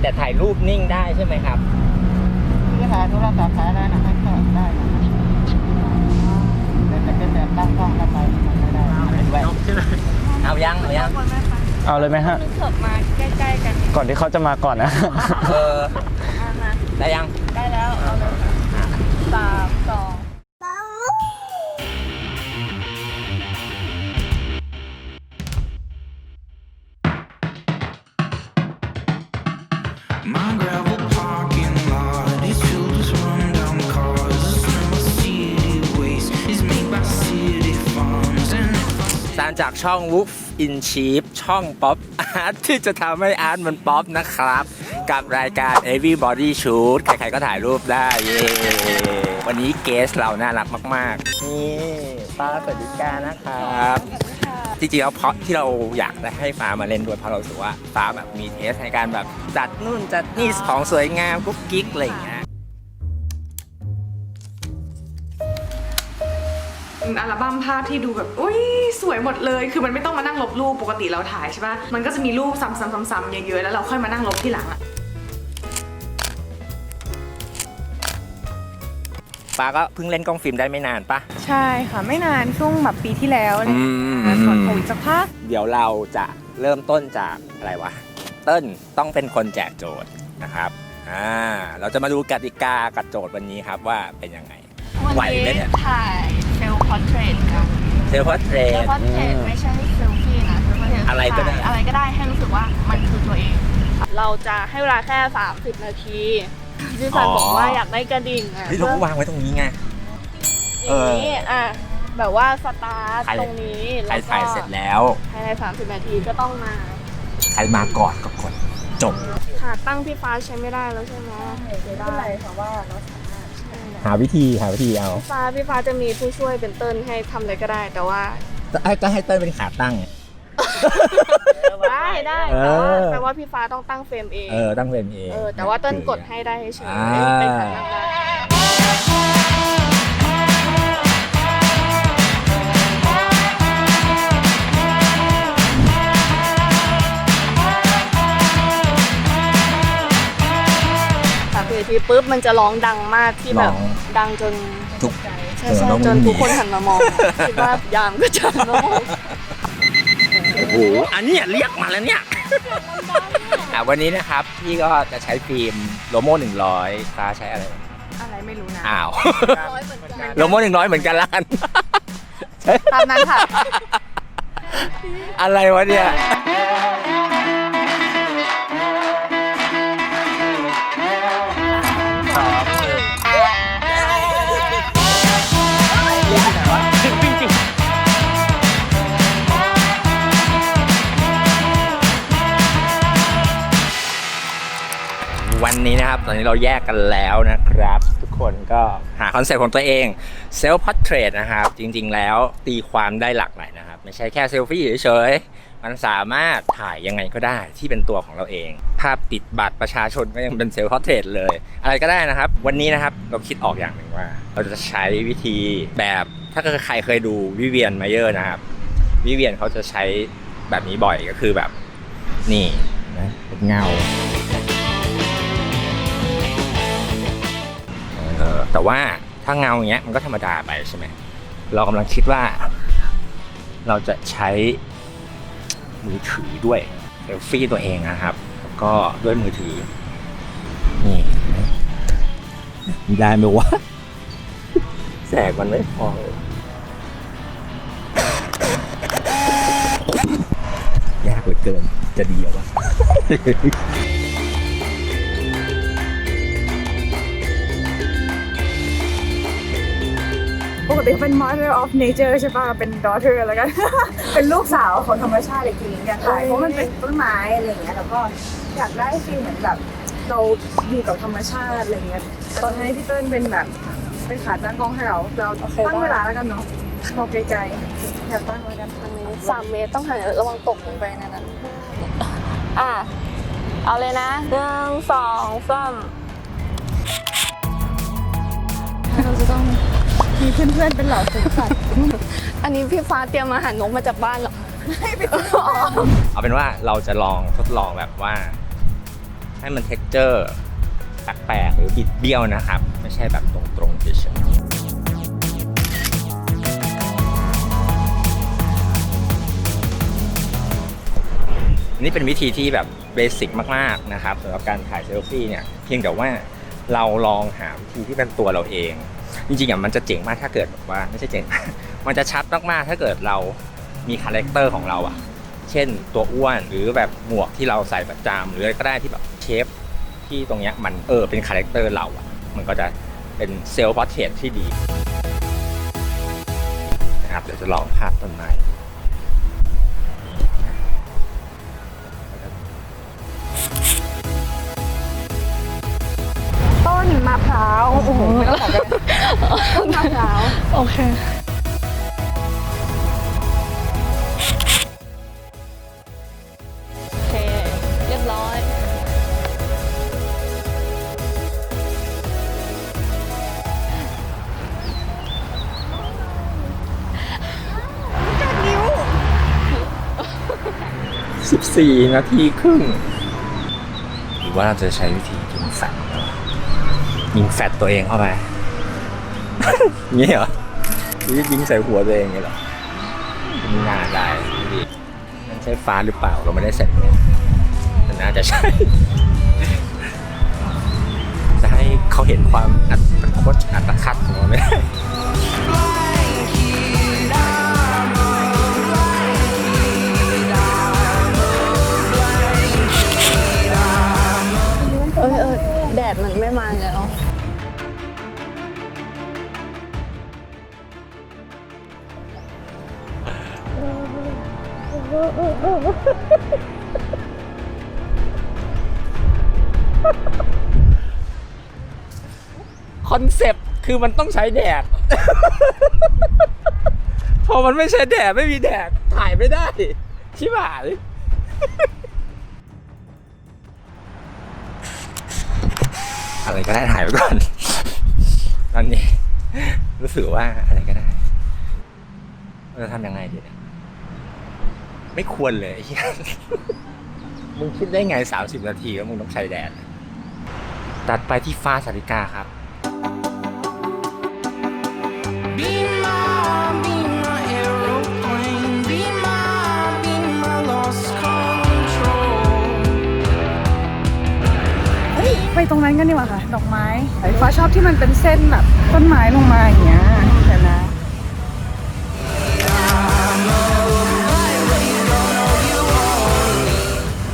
แต่ถ่ายรูปนิ่งได้ใช่ไหมครับที่ถ่ายโทรศัพท์ถ่ายได้นะให้ก็ได้นะแต่จะเป็นแบบตั้งกล้องทำไมมันไม่ได้เป็นแว่นเอายังเอายังเอาเลยไหมฮะเถิบมาใกล้ๆกัน ก่อนที่เขาจะมาก่อนนะ เอออะมาได้ยัง ได้แล้ว เอาเลยสาม ตามจากช่อง Wolf in Sheep ช่องป๊อปอาร์ตที่จะทำให้อาร์ตมันป๊อปนะครับ กับรายการ Everybody Shoot ใครๆก็ถ่ายรูปได้เย้วันนี้เกสเราน่ารักมาก ๆ นี่ป้าสวัสดิกานะครับ จริงๆแล้วเพราะที่เราอยากจะให้ฟ้ามาเล่นด้วยเพราะเรารู้สึกว่าฟ้าแบบมีเทสในการแบบจัดนู่นจัดนี่ของสวยงามกุ๊กกิ๊กอะไรอย่างเงี้ยอัลบั้มภาพที่ดูแบบ อุ้ยสวยหมดเลย คือมันไม่ต้องมานั่งลบรูปปกติเราถ่ายใช่ปะมันก็จะมีรูปซ้ำๆๆๆเยอะๆ แล้วเราค่อยมานั่งลบที่หลังอะ ฟ้าก็เพิ่งเล่นกล้องฟิล์มได้ไม่นานปะใช่ค่ะไม่นานช่วงแบบปีที่แล้วอืมถอดผมสักพักเดี๋ยวเราจะเริ่มต้นจากอะไรวะ เติ้ลต้องเป็นคนแจกโจทย์นะครับอ่าเราจะมาดูกติกากับโจทย์วันนี้ครับว่าเป็นยังไง ไหวไหมเนี่ย ถ่ายเซลล์พอร์เทรตกันเซลฟ์เทรเซลด ล์พอร์เทรตไม่ใช่เซลฟี่นะ self portrait อะไรก็ได้ ถ่ายอะไรก็ได้ให้รู้สึกว่ามันคือตัวเอง เราจะให้เวลาแค่ 30 นาที พี่สันบอกว่าอยากได้กระดิ่งอะเฮ้ยเราก็วางไว้ตรงนี้ไงอย่างนี้อะแบบว่าสตาร์ทใครตรงนี้ใครแล้วก็ถ่ายเสร็จแล้ว ภายใน30นาทีก็ต้องมา ใครมาก่อนก็กดจบ ขาตั้งพี่ฟ้าใช้ไม่ได้แล้วใช่ไหมไม่ได้หาวิธีหาวิธีเอาพี่ฟ้าพี่ฟ้าจะมีผู้ช่วยเป็นเติ้ลให้ทำอะไรก็ได้ แต่ว่าให้ก็ให้เติ้ลเป็นขาตั้ง ได้ได้เอแต่ว่าอแต่ว่าพี่ฟ้าต้องตั้งเฟรมเอง เออตั้งเป็นเองเออแต่ว่าเติ้ลกดให้ได้เฉยอ่าๆเป็นขาตั้งได้สามสิบนาทีปุ๊บมันจะร้องดังมากที่แบบร้องดังจนทุกใช่เออใช่ร้องจนไม่มีทุกคนหันมามองคิดว่ายามก็จะหันมามอง โอ้โห อันเนี้ยเรียกมาแล้วเนี่ยอะวันนี้นะครับ พี่ก็จะใช้ฟิล์มโลโม่หนึ่งร้อยฟ้าใช้อะไร อะไรไม่รู้นะอ้าวโลโม่หนึ่งร้อยเหมือนกันละกัน ตามนั้นค่ะ อะไรวะเนี่ย ตอนนี้เราแยกกันแล้วนะครับ ทุกคนก็หาคอนเซ็ปต์ของตัวเองเซลฟ์พอ r เทรตนะครับ จริง ๆ แล้วตีความได้หลากหลายนะครับ ไม่ใช่แค่เซลฟี่เฉยๆมันสามารถถ่ายยังไงก็ได้ที่เป็นตัวของเราเอง ภาพติดบัตรประชาชนก็ยังเป็นเซลฟ์พอ r เทรตเลย อะไรก็ได้นะครับ วันนี้นะครับเราคิดออกอย่างหนึ่งว่า เราจะใช้วิธีแบบถ้าเกิดใครเคยดูวิเวียนมาเยอร์นะครับวิเวียนเขาจะใช้แบบนี้บ่อยก็คือแบบนี่นะเป็นเงา แต่ว่าถ้าเงาอย่างเงี้ยมันก็ธรรมดาไปใช่ไหมเรากำลังคิดว่า เราจะใช้มือถือด้วยเซลฟี่ตัวเองนะครับ แล้วก็ด้วยมือถือ นี่ได้ไหมวะแสงมันไม่พอเลยยากเหลือเกิน จะดีเหรอวะ กติเป็น mother of nature ใช่ป่ะ เป็น daughter แล้วกัน เป็นลูกสาวของธรรมชาติเลยจริงๆอยากถ่ายเพราะมันเป็นต้นไม้อะไรอย่างเงี้ยแล้วก็อยากได้ฟีลเหมือนแบบเราอยู่กับธรรมชาติอะไรเงี้ย ตอนนี้พี่เติ้ลเป็นแบบเป็นขาตั้งกล้องให้เรา เราตั้งเวลาแล้วกันเนาะมองไกลๆอยากตั้งไว้กันทางนี้สามเมตรต้องหันระวังตกลงไปในนั้นอะ เอาเลยนะหนึ่งสองสาม มีเพื่อนๆเป็นเหล่าฝูงสัตว์อันนี้พี่ฟ้าเตรียมอาหารนกมาจากบ้านเหรอเอาเป็นว่าเราจะลองทดลองแบบว่า ให้มันเท็กเจอร์แปลกๆหรือบิดเบี้ยวนะครับ ไม่ใช่แบบตรงๆเฉยๆนี่เป็นวิธีที่แบบเบสิกมากๆนะครับสำหรับการถ่ายเซลฟี่เนี่ยเพียงแต่ว่าเราลองหาวิธีที่เป็นตัวเราเอง จริงๆอะมันจะเจ๋งมากถ้าเกิดแบบว่าไม่ใช่เจ๋ง มันจะชัดมากๆถ้าเกิดเรามีคาแรคเตอร์ของเราอะ เช่นตัวอ้วนหรือแบบหมวกที่เราใส่ประจำหรืออะไรก็ได้ที่แบบเชฟที่ตรงเนี้ยมันเออเป็นคาแรคเตอร์เราอะ มันก็จะเป็นเซลล์พอร์เทรตที่ดีนะครับเดี๋ยวจะลองภาพต้นไม้ต้นมะพร้าวโอ้โหไม่ต้องบอกกัน ต้นมะพร้าว โอเค โอเค เรียบร้อย 14 นาทีครึ่ง หรือว่าเราจะใช้วิธียิงแฟตยิงแฟตตัวเองเข้าไป งี้เหรอหรือยิงใส่หัวตัวเองไงเหรอม่น่าได้ดีนั่นใช่ฟ้าหรือเปล่าเราไม่ได้ใส่เนี่ยแต่น่าจะใช่ จะให้เขาเห็นความอัตโคตอัตคัดของเราไม่ได้เอยเอยแดดมันไม่มาแล้ว คอนเซปต์คือมันต้องใช้แดด พอมันไม่ใช้แดดไม่มีแดดถ่ายไม่ได้ ชิบหายอะไรก็ได้ถ่ายไปก่อน ตอนนี้ รู้สึกว่าอะไรก็ได้เราจะทำยังไงดีเนี่ยไม่ควรเลยไอ้เหี้ยมึงคิดได้ไง30นาทีว่ามึงต้องใช้แดด ตัดไปที่ฟ้าสาริกาครับ เฮ้ยไปตรงนั้นกันดีกว่าค่ะ ดอกไม้ฟ้าชอบที่มันเป็นเส้นแบบต้นไม้ลงมาอย่างเงี้ยเดี๋ยวนะ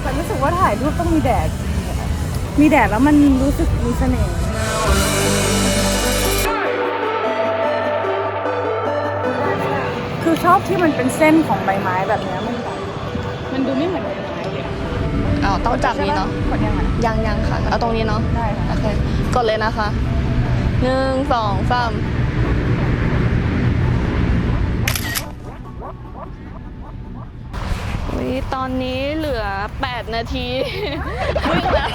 แต่รู้สึกว่าถ่ายรูปต้องมีแดด มีแดดแล้วมันรู้สึกมีเสน่ห์ ชอบที่มันเป็นเส้นของใบไม้แบบเนี้ยมันแบบมันดูไม่เหมือนใบไม้เลยอะอ้าวต้องจับนี้เนาะ กดยังไงยังยังค่ะ เอาตรงนี้เนาะ ได้ค่ะโอเค กดเลยนะคะหนึ่งสองสามวิตอนนี้เหลือ 8 นาที วิ่งแล้ว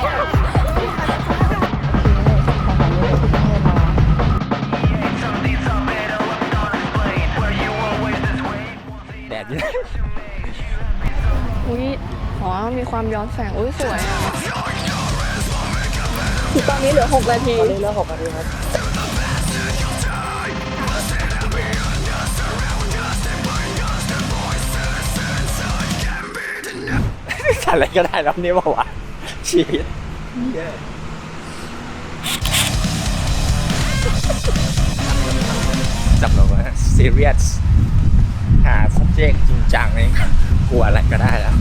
แดดอยู่อุ้ยอ๋อมีความย้อนแสง อุ้ยสวยอะคือตอนนี้เหลือ 6 นาทีเหลือหกนาทีครับอะไรก็ได้แล้วนี่บอกว่าชีวิตเหี้ยจับเราว่า serious หา subject จริงจังเองกลัวอะไรก็ได้แล้ว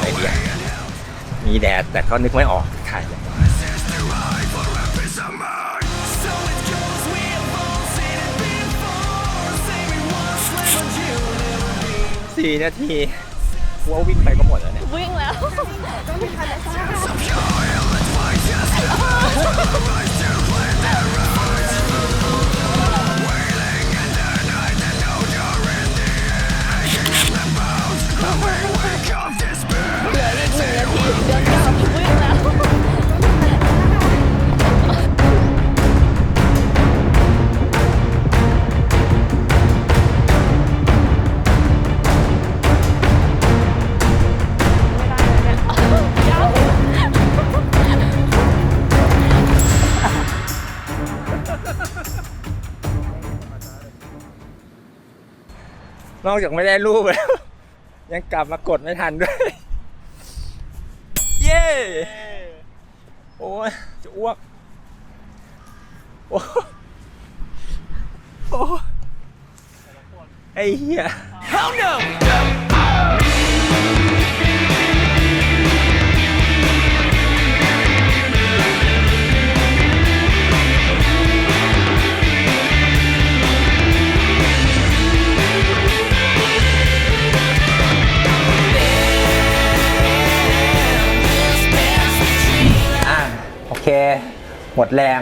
ไอเดียมีแดดแต่ก็นึกไม่ออกถ่ายเลยสี่นาทีว่าวิ่งไปก็หมดแล้วเนี่ย วิ่งแล้วเห นอกจากไม่ได้รูปแล้ว ยังกลับมากดไม่ทันด้วย เย้ โอ้ยจะอ้วก โอ้โอ้ไอ้เหี้ย Hell no มดแรง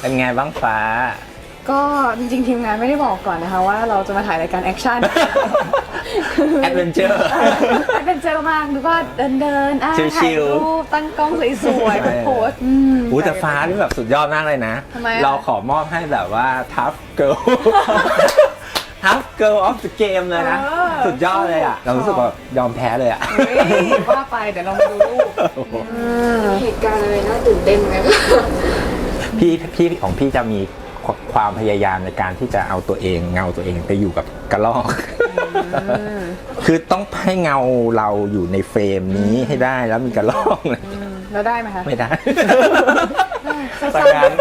เป็นไงบ้างฟ้า ก็จริงๆทีมงานไม่ได้บอกก่อนนะคะว่าเราจะมาถ่ายรายการแอคชั่น แอดเวนเจอร์ แอดเวนเจอร์มากนึกว่าเดินเดินๆอะชิลๆถ่ายรูปตั้งกล้องสวยๆโพสต์อืม อู้แต่ฟ้านี่แบบสุดยอดมากเลยนะ ทำไมอะ เราขอมอบให้แบบว่า tough girl tough girl of the game เลยนะสุดยอดเลยอะ เรารู้สึกว่ายอมแพ้เลยอะ เฮ้ยว่าไปเดี๋ยวเรามาดูรูปโอ้โหเหตุการณ์อะไรน่าตื่นเต้นไหมพี่พี่ของพี่จะมีความพยายามในการที่จะเอาตัวเองเงาตัวเองไปอยู่กับกระลอก คือต้องให้เงาเราอยู่ในเฟรมนี้ให้ได้แล้วมีกระลอกเลยแล้วได้ไหมคะไม่ได้สั้แต่นงาน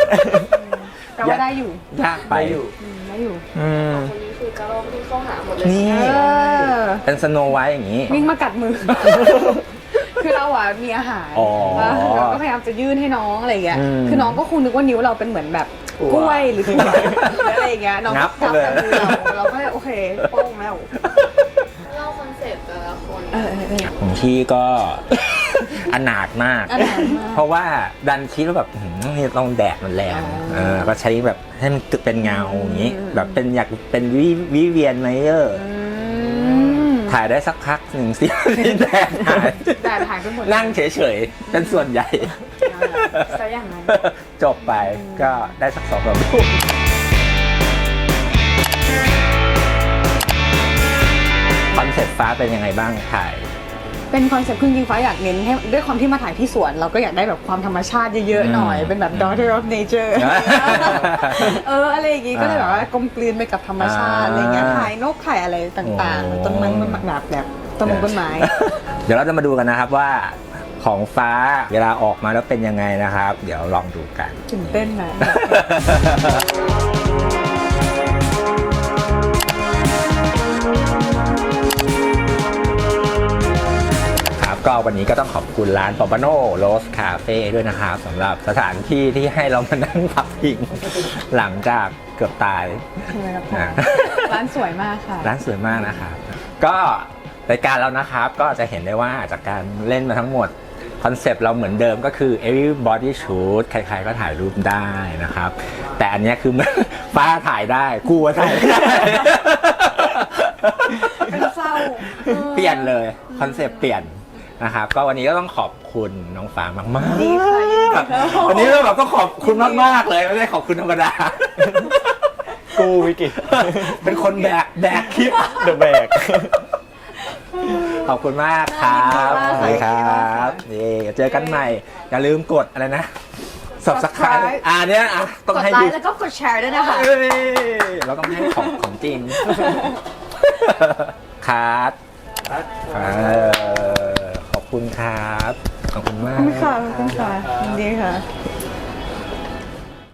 ๆแต่ว่าได้อยู่ยากไปอยู่ อืมได้อยู่ อืม คนนี้คือกระรอกที่เข้าหาหมดเลยนี่ เออ เป็นสโนไวท์อย่างนี้ วิ่งมากัดมือ คือเราอะมีอาหารอ๋อแล้วเราก็พยายามจะยื่นให้น้องอะไรอย่างเงี้ย อืมคือน้องก็คงนึกว่านิ้วเราเป็นเหมือนแบบกล้วยหรือถุงหรืออะไรอย่างเงี้ย น้องงัก็บจับเลย แต่มือเราเราก็โอเคโป้งแล้ว เล่าคอนเซ็ปต์แต่ละคน เออเออเออ ของพี่ก็ อนาถมากอนาถมาก เพราะว่าดันคิดว่าแบบหืมนี่ต้องแดดมันแรงอ๋อเออก็ใช้แบบให้มันเป็นเงาอย่างนี้ แบบเป็นอยากเป็นวิวิเวียนไมเออร์อืมถ่ายได้สักพักหนึ่งสิที่แดดหายแดดหายไปหมดนั่งเฉยๆ เป็นส่วนใหญ่ซะอย่างนั้นจบไปก็ได้สักสองสามรูปคอนเซ็ปต์ฟ้าเป็นยังไงบ้างถ่าย เป็นคอนเซ็ปต์คือจริงๆฟ้าอยากเน้นให้ด้วยความที่มาถ่ายที่สวน เราก็อยากได้แบบความธรรมชาติเยอะๆหน่อยอืมเป็นแบบ daughter of nature เอออะไรอย่างงี้ก็เลยแบบว่ากลมกลืนไปกับธรรมชาติอะไรเงี้ยอ่าถ่ายนกถ่ายอะไรต่างโอ้ๆต้นไม้ต้นหมากแบบแบบต้นมงต้นไม้ เดี๋ยวเราจะมาดูกันนะครับว่าของฟ้าเวลาออกมาแล้วเป็นยังไงนะครับ เดี๋ยวลองดูกันตื่นเต้นนะค ก็วันนี้ก็ต้องขอบคุณร้านปอบาโนโรสคาเฟ่ด้วยนะครับสำหรับสถานที่ที่ให้เรามานั่งพักพิงหลังจากเกือบตายใช่ไหมครับอ่าร้านสวยมากค่ะ ร้านสวยมากนะครับก็รายการเรานะครับก็จะเห็นได้ว่าจากการเล่นมาทั้งหมดคอนเซปต์เราเหมือนเดิมก็คือ everybody shoot ใครๆก็ถ่ายรูปได้นะครับ แต่อันเนี้ยคือฟ้าถ่ายได้กูว่าถ่ายไม่ได้เป็นเศร้าเปลี่ยนเลย คอนเซปต์เปลี่ยน นะครับก็วันนี้ก็ต้องขอบคุณน้องฟ้ามากๆดีค่ะยินดีค่ะ วันนี้เราแบบต้องขอบคุณมากๆเลยไม่ได้ขอบคุณธรรมดา กูวิกิเป็นคนแบกแบกคลิป เดอะแบก ขอบคุณมากครับขอบคุณมากสวัสดีครับนี่เจอกันใหม่ อย่าลืมกดอะไรนะ subscribe Subscribe อ่าเนี้ยอะต้องกดให้ไลดูค์แล้วก็กดแชร์ด้วยนะคะ เอ้ยเราต้องให้ของของจริง ครับเออขอบ คุณครับ ขอบคุณมาก ขอบคุณค่ะขอบคุณค่ะยินดีค่ะ